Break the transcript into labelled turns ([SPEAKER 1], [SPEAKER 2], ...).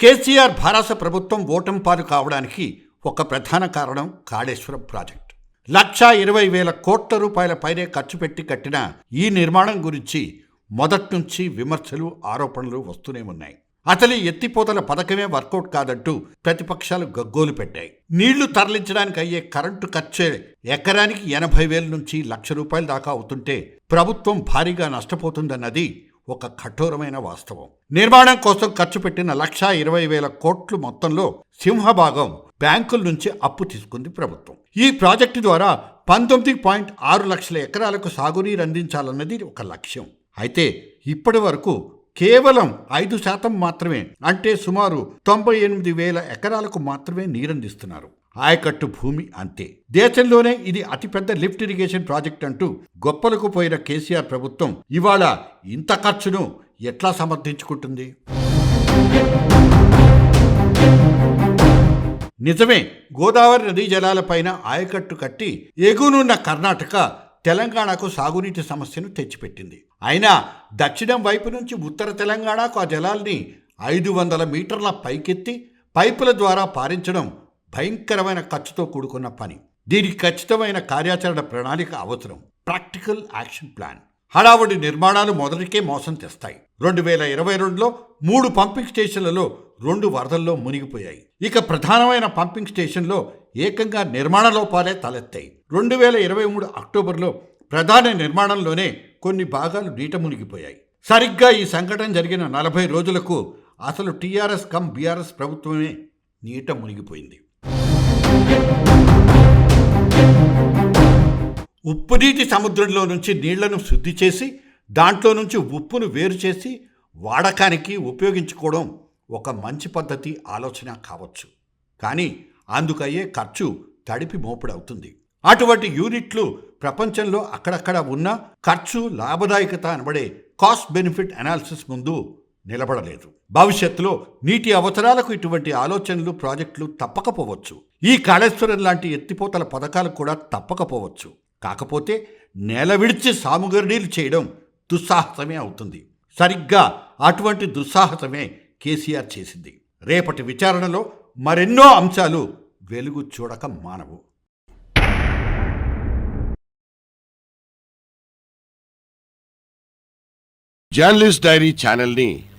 [SPEAKER 1] కేసీఆర్ భారత ప్రభుత్వం ఓటమి పాలు కావడానికి ఒక ప్రధాన కారణం కాళేశ్వరం ప్రాజెక్ట్. లక్షా ఇరవై వేల కోట్ల రూపాయల పైనే ఖర్చు పెట్టి కట్టిన ఈ నిర్మాణం గురించి మొదటి నుంచి విమర్శలు ఆరోపణలు వస్తూనే ఉన్నాయి. అసలు ఎత్తిపోతల పథకమే వర్కౌట్ కాదంటూ ప్రతిపక్షాలు గగ్గోలు పెట్టాయి. నీళ్ళు తరలించడానికి అయ్యే కరెంటు ఖర్చే ఎకరానికి ఎనభై వేల నుంచి లక్ష రూపాయల దాకా అవుతుంటే ప్రభుత్వం భారీగా నష్టపోతుందన్నది ఒక కఠోరమైన వాస్తవం. నిర్మాణం కోసం ఖర్చు పెట్టిన లక్షా ఇరవై వేల కోట్లు మొత్తంలో సింహభాగం బ్యాంకుల నుంచి అప్పు తీసుకుంది ప్రభుత్వం. ఈ ప్రాజెక్టు ద్వారా పంతొమ్మిది పాయింట్ ఆరు లక్షల ఎకరాలకు సాగునీరు అందించాలన్నది ఒక లక్ష్యం. అయితే ఇప్పటి వరకు కేవలం ఐదు శాతం మాత్రమే అంటే సుమారు తొంభై ఎనిమిది వేల ఎకరాలకు మాత్రమే నీరందిస్తున్నారు. ఆయకట్టు భూమి అంతే. దేశంలోనే ఇది అతిపెద్ద లిఫ్ట్ ఇరిగేషన్ ప్రాజెక్ట్ అంటూ గొప్పలకు పోయిన కేసీఆర్ ప్రభుత్వం ఇవాళ ఇంత ఖర్చును ఎట్లా సమర్థించుకుంటుంది? నిజమే గోదావరి నదీ జలాలపైన ఆయకట్టు కట్టి ఎగునున్న కర్ణాటక తెలంగాణకు సాగునీటి సమస్యను తెచ్చిపెట్టింది. అయినా దక్షిణం వైపు నుంచి ఉత్తర తెలంగాణకు ఆ జలాల్ని ఐదు వందల మీటర్ల పైకెత్తి పైపుల ద్వారా పారించడం భయంకరమైన ఖర్చుతో కూడుకున్న పని. దీనికి ఖచ్చితమైన కార్యాచరణ ప్రణాళిక అవసరం. Practical action plan. హడావుడి నిర్మాణాలు మొదటికే మోసం తెస్తాయి. రెండు వేల ఇరవై రెండులో మూడు పంపింగ్ స్టేషన్లలో రెండు వరదల్లో మునిగిపోయాయి. ఇక ప్రధానమైన పంపింగ్ స్టేషన్లో ఏకంగా నిర్మాణ లోపాలే తలెత్తాయి. రెండు వేల ఇరవై మూడు అక్టోబర్లో ప్రధాన నిర్మాణంలోనే కొన్ని భాగాలు నీట మునిగిపోయాయి. సరిగ్గా ఈ సంఘటన జరిగిన నలభై రోజులకు అసలు టీఆర్ఎస్ కమ్ బీఆర్ఎస్ ప్రభుత్వమే నీట మునిగిపోయింది. ఉప్పు నీటి సముద్రంలో నుంచి నీళ్ళను శుద్ధి చేసి దాంట్లో నుంచి ఉప్పును వేరు చేసి వాడకానికి ఉపయోగించుకోవడం ఒక మంచి పద్ధతి ఆలోచన కావచ్చు. కానీ అందుకయ్యే ఖర్చు తడిపి మోపుడవుతుంది. అటువంటి యూనిట్లు ప్రపంచంలో అక్కడక్కడ ఉన్న ఖర్చు లాభదాయకత అనబడే కాస్ట్ బెనిఫిట్ అనాలిసిస్ ముందు నిలబడలేదు. భవిష్యత్తులో నీటి అవసరాలకు ఇటువంటి ఆలోచనలు ప్రాజెక్టులు తప్పకపోవచ్చు. ఈ కాళేశ్వరం లాంటి ఎత్తిపోతల పథకాలు కూడా తప్పకపోవచ్చు. కాకపోతే నేల విడిచి సాముగర్డీలు చేయడం దుస్సాహసమే అవుతుంది. సరిగ్గా అటువంటి దుస్సాహసమే కేసీఆర్ చేసింది. రేపటి విచారణలో మరెన్నో అంశాలు వెలుగు చూడక మానవు.
[SPEAKER 2] జర్నలిస్ట్ డైరీ ఛానల్ని